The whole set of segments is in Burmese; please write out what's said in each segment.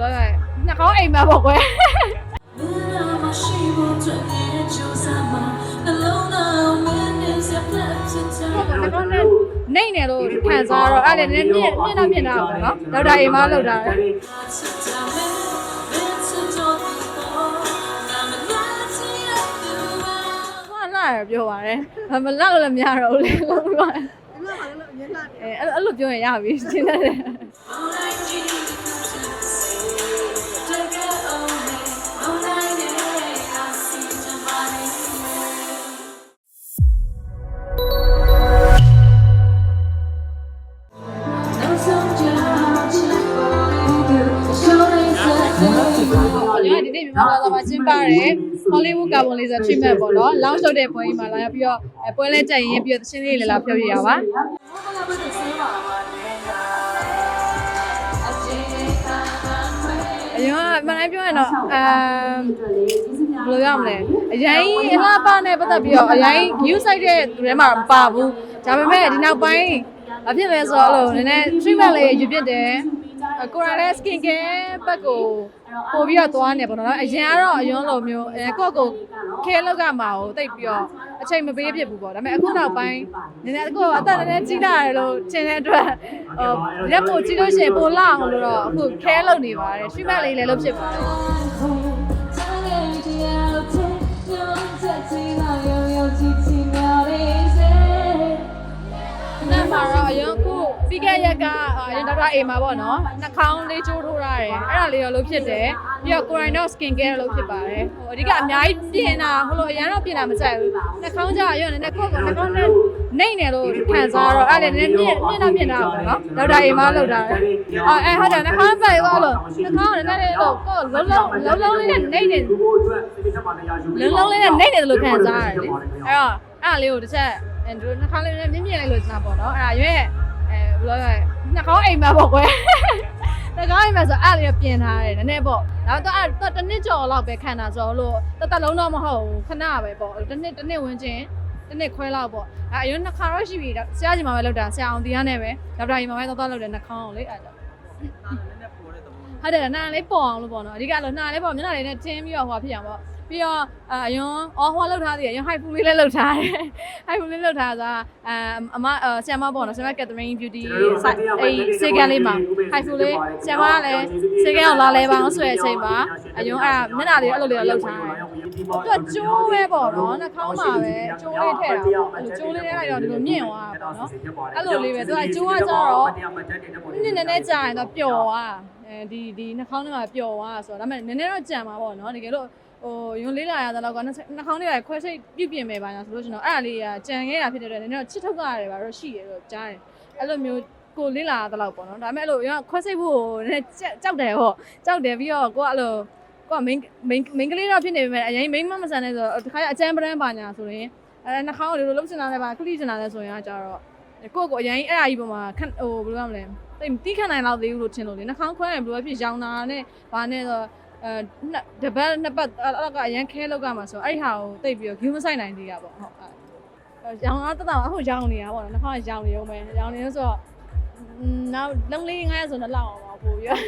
ပြောရရင်နှာခေါင်းအိမ်မှာပေါ့ကွယ်နိုင်နေလို့ခံစားတော့အဲ့ဒါလည်းနည်းနည်းနှစ်နှစ်နှစ်တော့နော်ဒေါက်တာအိမ်မလောက်တာပဲလာပြောပါတယ်မလောက်လည်းမရတော့ဘူးလေလုံးဝအဲ့လိုပြောရင်ရပြီရှင်းတယ် ကျွန်တော်ဒီနေ့မြန်မာဘာသာမှာကျင်းပတဲ့ Hollywood Carbon Laser Treatment ပေါ့နော်။ launch လုပ်တဲ့ပွဲကြီးမှာလာရောက်ပြီးတော့အဲပွဲလဲတက်ရင်ပြီးတော့သချင်းလေးတွေလာပြောပြရပါ။အရင်ကမနိုင်ပြောရင်တော့အမ်ဘယ်လိုရမလဲအရင်အလားပါနဲ့ပတ်သက်ပြီးတော့အရင် view site တဲ့သူထဲမှာမပါဘူးဒါပေမဲ့ဒီနောက်ပိုင်းဘာဖြစ်လဲဆိုတော့အဲ့လိုနည်းနည်း treatment လေးယူပြတယ် ကိုရိုနာ skin care ဘက်ကိုပို့ပြီးတော့သွားနေပေါ့နော်အရင်ကတော့အရင်လိုမျိုးအဲကိုယ့်ကိုခဲလောက်ကမှာကိုတိတ်ပြီးတော့အချိန်မပေးဖြစ်ဘူးပေါ့ဒါပေမဲ့အခုနောက်ပိုင်းနည်းနည်းကိုယ့်အသက်နည်းနည်းကြီးလာတယ်လို့ထင်တဲ့အတွက်ဟိုလက်ပိုကြီးလို့ရှိရင်ပိုလာအောင်လို့တော့အခုခဲလောက်နေပါတယ် treatment လေးလည်းလုပ်ဖြစ်ပါတယ် ပြီးခဲ့ရက်ကအာရင်ဒေါက်တာအေမှာပေါ့နော်နှာခေါင်းလေးကျိုးထိုးထားတယ်အဲ့ဒါလေးတော့လုပ်ဖြစ်တယ်ပြီးတော့ Corino skin care လုပ်ဖြစ်ပါတယ်ဟိုအဓိကအများကြီးပြင်တာဟိုလိုအရင်တော့ပြင်တာမကြိုက်ဘူးနှာခေါင်းကျအရင်နည်းနည်းကိုယ့်ကိုနှာခေါင်းနဲ့နှိမ့်နေလို့ခံစားတော့အဲ့ဒါလည်းနည်းနည်းမြင့်မြင့်တော့မြင့်တာပေါ့နော်ဒေါက်တာအေမှာလုပ်တာတယ်အော်အဲဟုတ်တယ်နှာခေါင်းပဲရောလို့နှာခေါင်းကလည်းနည်းနည်းလို့ကိုယ်လုံးလုံးလုံးလုံးလေးနဲ့နှိမ့်နေလုံးလုံးလေးနဲ့နှိမ့်နေတယ်လို့ခံစားရတယ်လေအဲ့တော့အဲ့ဒါလေးကိုတစ်ချက်အဲတို့နှာခေါင်းလေးနဲ့မြင့်မြင့်လိုက်လို့ကျင်တာပေါ့နော်အဲ့ဒါရွေး အဲဘယ်လိုလဲနှာခေါင်းအိမ်မှာပေါ့ကွယ်နှာခေါင်းအိမ်မှာဆိုအဲ့ဒါလေးပြင်ထားတယ်နည်းနည်းပေါ့ဒါတော့အဲ့တော့တစ်နှစ်ကျော်လောက်ပဲခံတာဆိုလို့တသက်လုံးတော့မဟုတ်ဘူးခဏပဲပေါ့တစ်နှစ်တစ်နှစ်ဝင်ချင်းတစ်နှစ်ခွဲလောက်ပေါ့အဲအရင်နှာခေါင်းတော့ရှိပြီဆရာကြီးမှာပဲလောက်တာဆရာအောင်တီးရနဲ့ပဲဒေါက်တာကြီးမှာပဲတော့တော့လောက်တယ်နှာခေါင်းကိုလေအဲ့ဒါဟုတ်တယ်နားလေးပေါ်အောင်လို့ပေါ့နော်အဓိကတော့နားလေးပေါ့မျက်နှာလေးနဲ့တင်းပြီးတော့ဟိုဖြစ်အောင်ပေါ့ ပြီးတော့အယွန်းအော်ဟောလောက်ထားသေးတယ်ယွန်းဟိုက်ဖူလေးလည်းလောက်ထားတယ်ဟိုက်ဖူလေးလောက်ထားတာအအမဆရာမပေါ့နော်ဆရာမကက်သရင်း beauty အဲ့စေကန်လေးမှာဟိုက်ဖူလေးဆရာမကလည်းစေကန်ကိုလာလဲပါအောင်ဆိုတဲ့အချိန်မှာအယွန်းအဲ့မျက်နှာလေးအဲ့လိုလေးလောက်ထားတယ်သူကကျိုးပဲပေါ့နော်နှာခေါင်းမှာပဲကျိုးလေးထည့်တာပေါ့အဲ့လိုကျိုးလေးထဲလိုက်တော့ဒီလိုမြင့်သွားတာပေါ့နော်အဲ့လိုလေးပဲသူကကျိုးကကြတော့နည်းနည်းနည်းကြာရင်တော့ပျော်သွားအဲဒီဒီနှာခေါင်းထဲမှာပျော်သွားဆိုတော့ဒါပေမဲ့နည်းနည်းတော့ကြံပါပေါ့နော်တကယ်လို့ ဟိုယွန်းလေးလာရတဲ့လောက်ကနှာခေါင်းလေးကခွဲစိတ်ပြုတ်ပြင်မယ်ပါညာဆိုလို့ကျွန်တော်အဲ့ဒါလေးကကြံခဲ့တာဖြစ်တဲ့အတွက်နည်းနည်းတော့ချစ်ထုတ်ရတယ်ပါတော့ရှိရတော့ကြားတယ်အဲ့လိုမျိုးကိုလေးလာတဲ့လောက်ပေါ့နော်ဒါပေမဲ့အဲ့လိုရခွဲစိတ်ဖို့နည်းနည်းကြောက်တယ်ပေါ့ကြောက်တယ်ပြီးတော့ကိုကအဲ့လိုကိုက main main main ကလေးတော့ဖြစ်နေပေမဲ့အရင် main မမဆန်နေဆိုတော့တခါအကျန်းပရန်ပါညာဆိုရင်အဲနှာခေါင်းကိုဒီလိုလှုပ်ချင်တာလည်းပါခလိချင်တာလည်းဆိုရင်ကကြတော့ကိုကိုအရင်အဲ့အကြီးပေါ်မှာခဟိုဘယ်လိုရမလဲတိတ်တီးခံနိုင်တော့သေးဘူးလို့ထင်လို့လေနှာခေါင်းခွဲရင်ဘယ်လိုဖြစ်ရောင်တာနဲ့ဘာနဲ့ဆို အဲတပတ်နှစ်ပတ်အဲ့ကအရင်ခဲလောက်ကမှာဆိုအဲ့ဟာကိုတိတ်ပြီးတော့ view မဆိုင်နိုင်သေးတာပေါ့ဟုတ်အဲ့ရောင်တော့တတအခုရောင်နေတာပေါ့နော်နှာခေါင်းရောင်နေရုံပဲရောင်နေလို့ဆိုတော့နောက်လုံးလေးငါးရဆိုတော့လောက်အောင်ပါပို့ပြီးတော့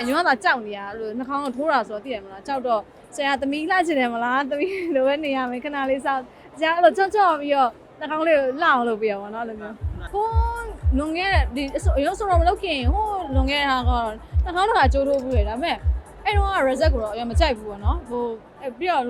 အရင်ကသာကြောက်နေရလို့နှာခေါင်းကိုထိုးတာဆိုတော့သိရမလားကြောက်တော့ဆရာသမီးလှချင်တယ်မလားသမီးလိုပဲနေရမယ်ခဏလေးစောင့်ဆရာအဲ့လိုကြောက်ကြောက်ပြီးတော့ နှာခေါင်းလေးကိုလှအောင်လုပ်ပြရပါတော့အဲ့လိုမျိုးဟိုးလွန်ခဲ့တဲ့ဒီရုပ်ဆိုတော့မလုပ်ခင်ဟိုးလွန်ခဲ့တာကတော့နှာခေါင်းတစ်ခါကြိုးထိုးဘူးလေဒါပေမဲ့အဲ့တော့က reset ကိုတော့အရင်မကြိုက်ဘူးပေါ့နော်ဟိုပြီးတော့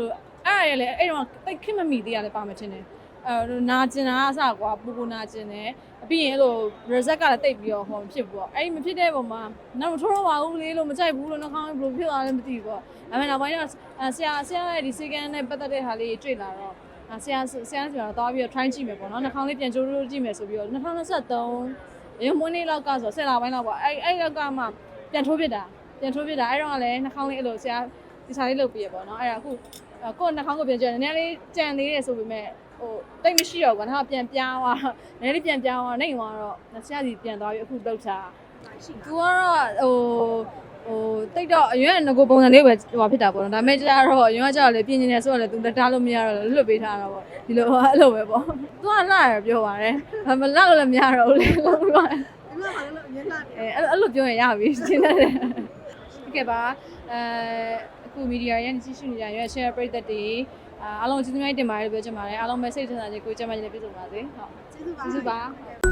အဲ့ရလေအဲ့တော့တိတ်ခင်မမီသေးရလဲပါမချင်းတယ်အဲနာကျင်တာအစကွာပူပူနာကျင်တယ်ပြီးရင်အဲ့လို reset ကလည်းတိတ်ပြီးတော့ဟောမဖြစ်ဘူးပေါ့အဲ့မဖြစ်တဲ့ပုံမှာနောက်မထိုးတော့ပါဘူးလေလို့မကြိုက်ဘူးလို့နှာခေါင်းဘယ်လိုဖြစ်သွားလဲမသိဘူးပေါ့ဒါပေမဲ့နောက်ပိုင်းတော့ဆရာဆရာရဲ့ဒီစေကန်နဲ့ပတ်သက်တဲ့ဟာလေးတွေ့လာတော့ ဆရာဆရာဆိုတော့သွားပြီးတော့ try ကြည့်မယ်ပေါ့နော်နှာခေါင်းလေးပြန်ကြိုးကြိုးကြည့်မယ်ဆိုပြီးတော့2023ရုံမွေးနေ့လောက်ကဆို10လပိုင်းလောက်ပေါ့အဲ့အဲ့လောက်ကမှပြန်ထိုးပြတာပြန်ထိုးပြတာအဲ့တော့ကလည်းနှာခေါင်းလေးအဲ့လိုဆရာဒီစားလေးလုပ်ပြရပေါ့နော်အဲ့ဒါအခုကိုယ်နှာခေါင်းကိုပြန်ကြည့်နည်းနည်းလေးကြံသေးတယ်ဆိုပေမဲ့ဟိုတိတ်မရှိတော့ဘူးကွာနှာပြန်ပြားသွားနည်းနည်းလေးပြန်ပြားသွားနိုင်သွားတော့ဆရာစီပြန်သွားပြီးအခုလောက်ချာသူကတော့ဟို ဟိုတိတ်တော့အရင်ကငကိုပုံစံလေးပဲဟိုဖြစ်တာပေါ့နော်ဒါပေမဲ့ကျတော့အရင်ကကျတော့လေပြင်နေတယ်ဆိုတော့လေသူလက်ထားလို့မရတော့လွတ်ပေးထားတာပေါ့ဒီလိုအဲ့လိုပဲပေါ့သူကလှရပြောပါတယ်မလောက်လည်းမရတော့ဘူးလေလုံးတော့ဒီမှာဘာလို့အရင်လာတယ်အဲအဲ့လိုပြောရင်ရပြီရှင်းတယ်ဟုတ်ကဲ့ပါအဲအခုမီဒီယာရန်ကြည့်ရှုနေကြရွေး share ပရိသတ်တွေအဲအားလုံးကျေးဇူးများတင်ပါတယ်လို့ပြောချင်ပါတယ်အားလုံးပဲစိတ်ချမ်းသာခြင်းကိုယ်ကျန်းမာခြင်းနဲ့ပြည့်စုံပါစေဟုတ်ကျေးဇူးပါကျေးဇူးပါ